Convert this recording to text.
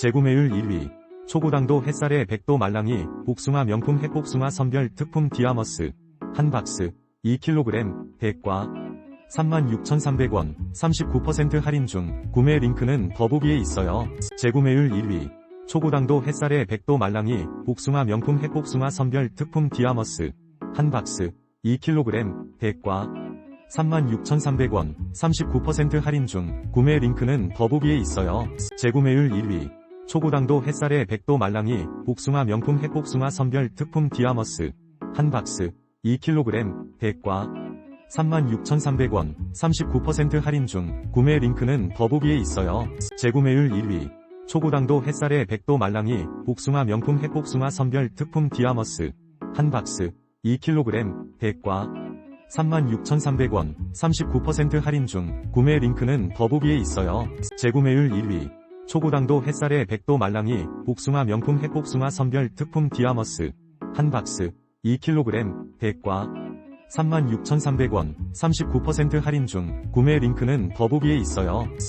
재구매율 1위. 초고당도 햇살의 백도 말랑이 복숭아 명품 핵복숭아 선별 특품 디아머스 한 박스 2kg 대가 36,300원 39% 할인 중 구매 링크는 더보기에 있어요. 재구매율 1위. 초고당도 햇살의 백도 말랑이 복숭아 명품 핵복숭아 선별 특품 디아머스 한 박스 2kg 대가 36,300원 39% 할인 중 구매 링크는 더보기에 있어요. 재구매율 1위. 초고당도 햇살의 백도 말랑이 복숭아 명품 핵복숭아 선별 특품 디아머스 한 박스 2kg 대가 36,300원 39% 할인 중 구매 링크는 더보기에 있어요. 재구매율 1위. 초고당도 햇살의 백도 말랑이 복숭아 명품 핵복숭아 선별 특품 디아머스 한 박스 2kg 대가 36,300원 39% 할인 중 구매 링크는 더보기에 있어요. 재구매율 1위. 초고당도 햇살의 백도 말랑이 복숭아 명품 핵복숭아 선별 특품 디아머스 한 박스 2kg 대가 36,300원 39% 할인 중 구매 링크는 더보기에 있어요.